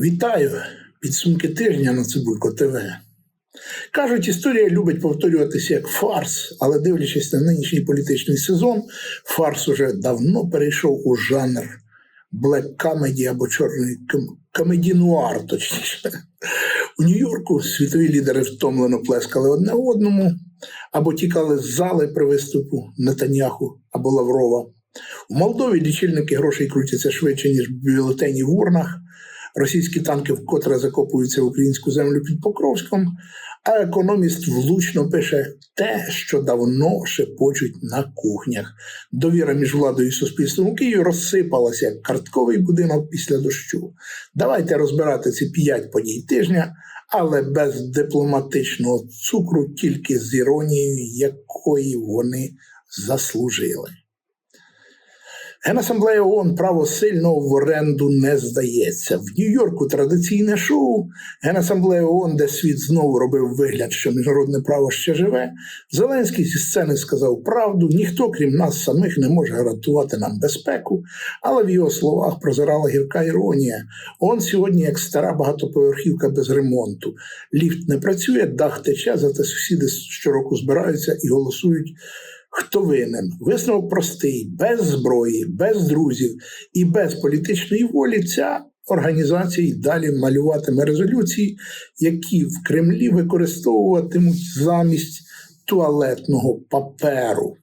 Вітаю! Підсумки тижня на Цибулько ТВ. Кажуть, історія любить повторюватися як фарс, але дивлячись на нинішній політичний сезон, фарс уже давно перейшов у жанр блек камеді або чорний комеді нуар, точніше. У Нью-Йорку світові лідери втомлено плескали одне одному або тікали з зали при виступу Нетаняху або Лаврова. У Молдові лічильники грошей крутяться швидше, ніж бюлетені в урнах. Російські танки вкотре закопуються в українську землю під Покровськом, а економіст влучно пише те, що давно шепочуть на кухнях. Довіра між владою і суспільством у Києві розсипалася як картковий будинок після дощу. Давайте розбирати ці п'ять подій тижня, але без дипломатичного цукру, тільки з іронією, якої вони заслужили. Генасамблея ООН право сильного в оренду не здається. В Нью-Йорку традиційне шоу Генасамблея ООН, де світ знову робив вигляд, що міжнародне право ще живе. Зеленський зі сцени сказав правду: ніхто, крім нас самих, не може гарантувати нам безпеку. Але в його словах прозирала гірка іронія. ООН сьогодні як стара багатоповерхівка без ремонту. Ліфт не працює, дах тече, зате сусіди щороку збираються і голосують. Хто винен? Висновок простий, без зброї, без друзів і без політичної волі ця організація й далі малюватиме резолюції, які в Кремлі використовуватимуть замість туалетного паперу.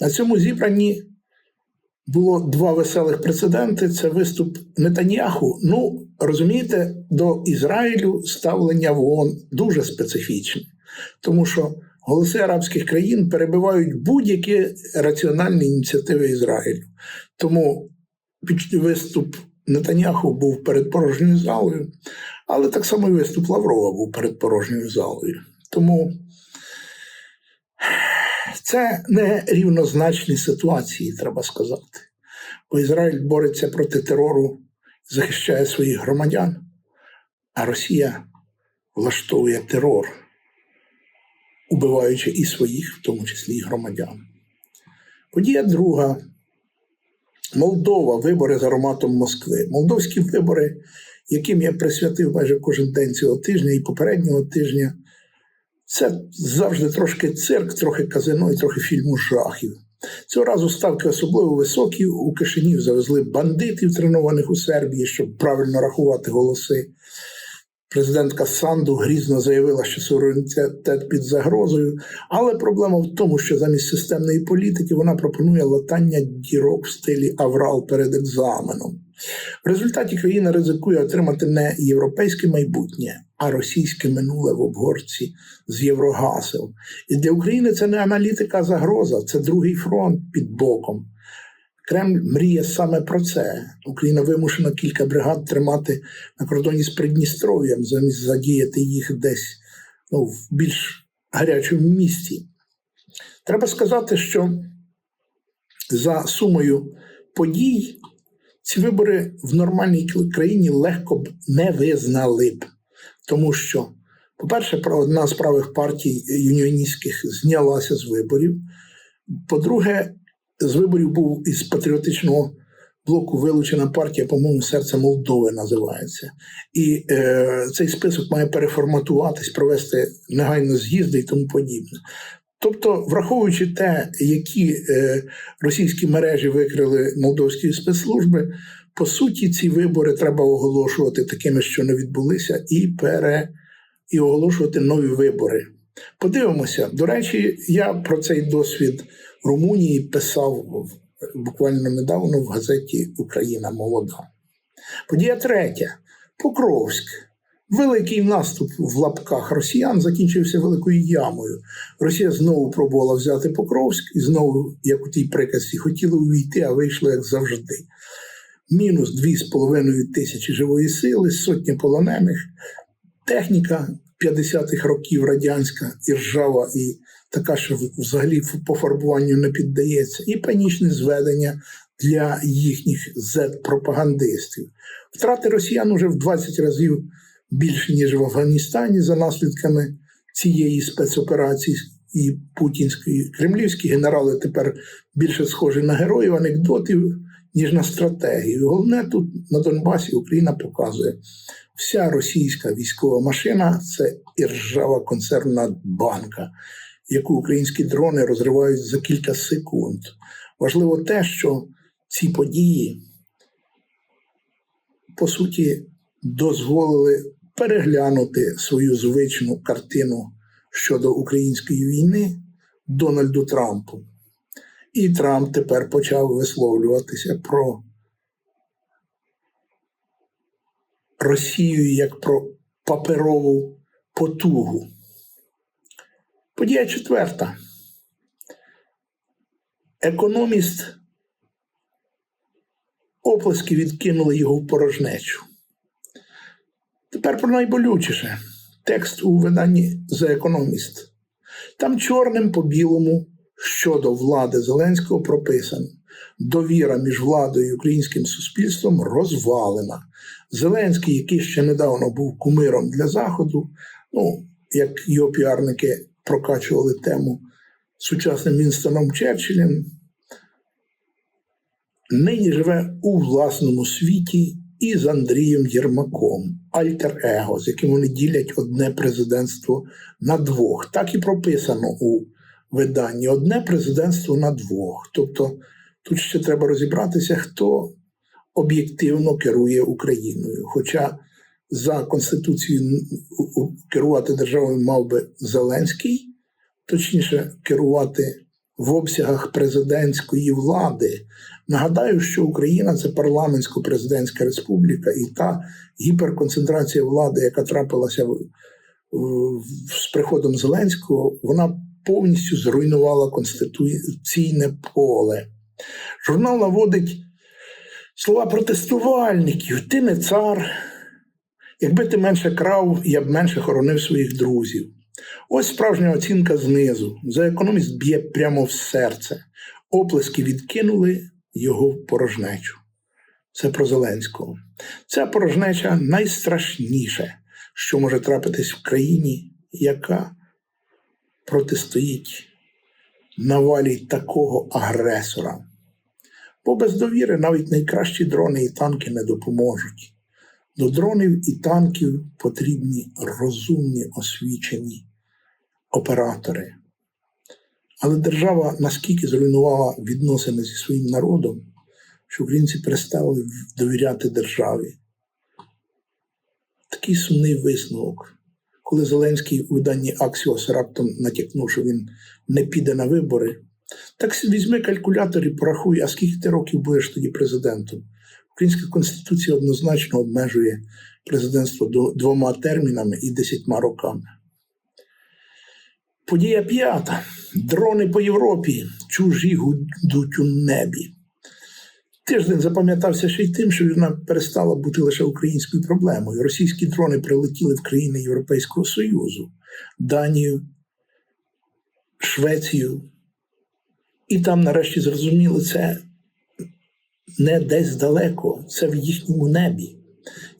На цьому зібранні було два веселих прецеденти: це виступ Нетаньяху. Ну, розумієте, до Ізраїлю ставлення в ООН дуже специфічне, тому що голоси арабських країн перебивають будь-які раціональні ініціативи Ізраїлю. Тому виступ Нетаняху був перед порожньою залою, але так само і виступ Лаврова був перед порожньою залою. Тому це не рівнозначні ситуації, треба сказати. Бо Ізраїль бореться проти терору, захищає своїх громадян, а Росія влаштовує терор убиваючи і своїх, в тому числі і громадян. Подія друга. Молдова, вибори з ароматом Москви. Молдовські вибори, яким я присвятив майже кожен день цього тижня і попереднього тижня, це завжди трошки цирк, трохи казино і трохи фільму жахів. Цього разу ставки особливо високі. У Кишинів завезли бандитів, тренованих у Сербії, щоб правильно рахувати голоси. Президентка Санду грізно заявила, що суверенітет під загрозою, але проблема в тому, що замість системної політики вона пропонує латання дірок в стилі Аврал перед екзаменом. В результаті країна ризикує отримати не європейське майбутнє, а російське минуле в обгорці з Єврогасел. І для України це не аналітика, а загроза, це другий фронт під боком. Кремль мріє саме про це. Україна вимушена кілька бригад тримати на кордоні з Придністров'ям, замість задіяти їх десь ну, в більш гарячому місті. Треба сказати, що за сумою подій ці вибори в нормальній країні легко б не визнали б, тому що, по-перше, одна з правих партій юніоністських знялася з виборів. По-друге, з виборів був із патріотичного блоку вилучена партія, по-моєму, серце Молдови називається. І е, цей список має переформатуватись, провести негайно з'їзди і тому подібне. Тобто, враховуючи те, які е, російські мережі викрили молдовські спецслужби, по суті, ці вибори треба оголошувати такими, що не відбулися, і пере і оголошувати нові вибори. Подивимося. До речі, я про цей досвід Румунії писав буквально недавно в газеті Україна молода. Подія третя. Покровськ. Великий наступ в лапках росіян закінчився великою ямою. Росія знову пробувала взяти Покровськ і знову, як у тій приказці, хотіли увійти, а вийшло як завжди. Мінус 2,5 тисячі живої сили, сотні полонених, техніка 50-х років радянська і ржава, і така, що взагалі по фарбуванню не піддається, і панічне зведення для їхніх Z-пропагандистів. Втрати росіян уже в 20 разів більше, ніж в Афганістані, за наслідками цієї спецоперації і путінської. Кремлівські генерали тепер більше схожі на героїв анекдотів, ніж на стратегію. Головне тут на Донбасі Україна показує, вся російська військова машина це іржава консервна банка, яку українські дрони розривають за кілька секунд. Важливо те, що ці події по суті дозволили переглянути свою звичну картину щодо української війни Дональду Трампу. І Трамп тепер почав висловлюватися про Росію як про паперову потугу. Подія четверта. Економіст оплески відкинули його в порожнечу. Тепер про найболючіше текст у виданні The Economist. Там чорним по білому щодо влади Зеленського прописано: довіра між владою і українським суспільством розвалена. Зеленський, який ще недавно був кумиром для Заходу, ну, як його піарники прокачували тему сучасним Вінстоном Черчиллем, нині живе у власному світі і з Андрієм Єрмаком, альтер-его, з яким вони ділять одне президентство на двох. Так і прописано у виданні одне президентство на двох. Тобто тут ще треба розібратися, хто об'єктивно керує Україною. Хоча за Конституцією керувати державою мав би Зеленський, точніше, керувати в обсягах президентської влади. Нагадаю, що Україна це парламентсько-президентська республіка, і та гіперконцентрація влади, яка трапилася в, в, з приходом Зеленського, вона повністю зруйнувала конституційне поле. Журнал наводить слова протестувальників: ти не цар. Якби ти менше крав, я б менше хоронив своїх друзів. Ось справжня оцінка знизу. За економіст б'є прямо в серце. Оплески відкинули його в порожнечу. Це про Зеленського. Ця порожнеча найстрашніше, що може трапитись в країні, яка протистоїть навалі такого агресора. Бо без довіри навіть найкращі дрони і танки не допоможуть. До дронів і танків потрібні розумні освічені оператори. Але держава наскільки зруйнувала відносини зі своїм народом, що українці перестали довіряти державі. Такий сумний висновок. Коли Зеленський у виданні Аксіос раптом натякнув, що він не піде на вибори, так візьми калькулятор і порахуй, а скільки ти років будеш тоді президентом. Українська конституція однозначно обмежує президентство двома термінами і десятьма роками. Подія п'ята. Дрони по Європі, чужі гудуть у небі. Тиждень запам'ятався ще й тим, що вона перестала бути лише українською проблемою. Російські дрони прилетіли в країни Європейського Союзу, Данію, Швецію. І там, нарешті, зрозуміли, це не десь далеко, це в їхньому небі.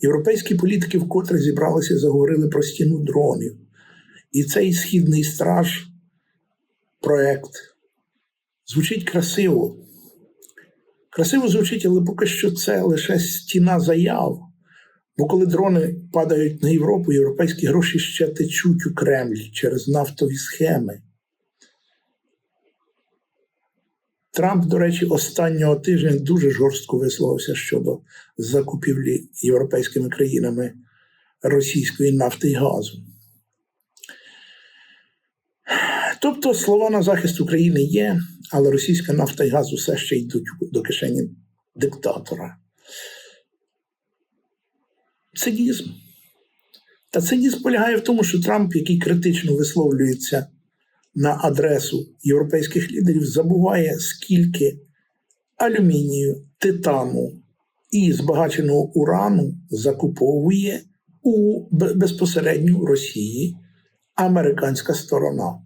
Європейські політики вкотре зібралися заговорили про стіну дронів. І цей східний страж проект звучить красиво. Красиво звучить, але поки що це лише стіна заяв. Бо коли дрони падають на Європу, європейські гроші ще течуть у Кремль через нафтові схеми. Трамп, до речі, останнього тижня дуже жорстко висловився щодо закупівлі європейськими країнами російської нафти і газу. Тобто слова на захист України є, але російська нафта і газ усе ще йдуть до кишені диктатора. Цинізм. Та цинізм полягає в тому, що Трамп, який критично висловлюється на адресу європейських лідерів, забуває, скільки алюмінію, титану і збагаченого урану закуповує у безпосередньо Росії американська сторона.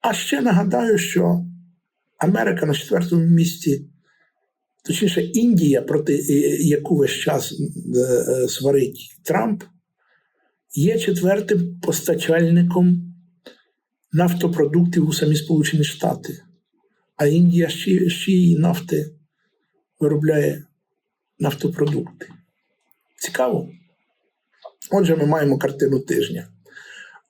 А ще нагадаю, що Америка на четвертому місці, точніше, Індія, проти яку весь час е, сварить Трамп, є четвертим постачальником нафтопродуктів у самі Сполучені Штати, а Індія ще, ще й нафти виробляє нафтопродукти. Цікаво. Отже, ми маємо картину тижня.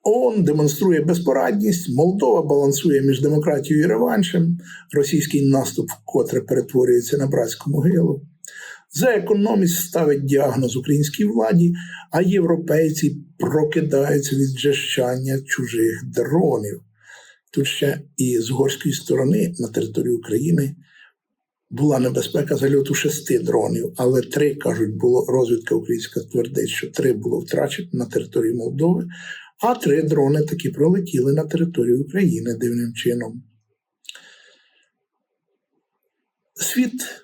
ООН демонструє безпорадність, Молдова балансує між демократією і реваншем, російський наступ вкотре перетворюється на братську могилу. За економіст ставить діагноз українській владі, а європейці прокидаються від джещання чужих дронів. Тут ще і з угорської сторони на території України була небезпека зальоту шести дронів, але три, кажуть, було розвідка українська твердить, що три було втрачено на території Молдови, а три дрони таки пролетіли на територію України дивним чином. Світ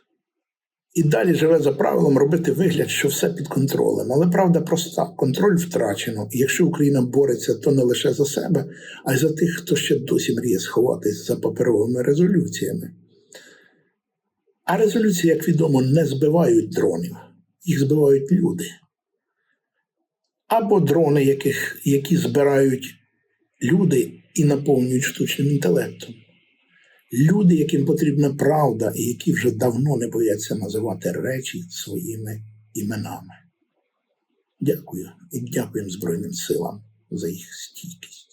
і далі живе за правилом робити вигляд, що все під контролем. Але правда проста: контроль втрачено. І якщо Україна бореться, то не лише за себе, а й за тих, хто ще досі мріє сховатись за паперовими резолюціями. А резолюції, як відомо, не збивають дронів, їх збивають люди. Або дрони, яких, які збирають люди і наповнюють штучним інтелектом. Люди, яким потрібна правда, і які вже давно не бояться називати речі своїми іменами. Дякую і дякуємо Збройним силам за їх стійкість.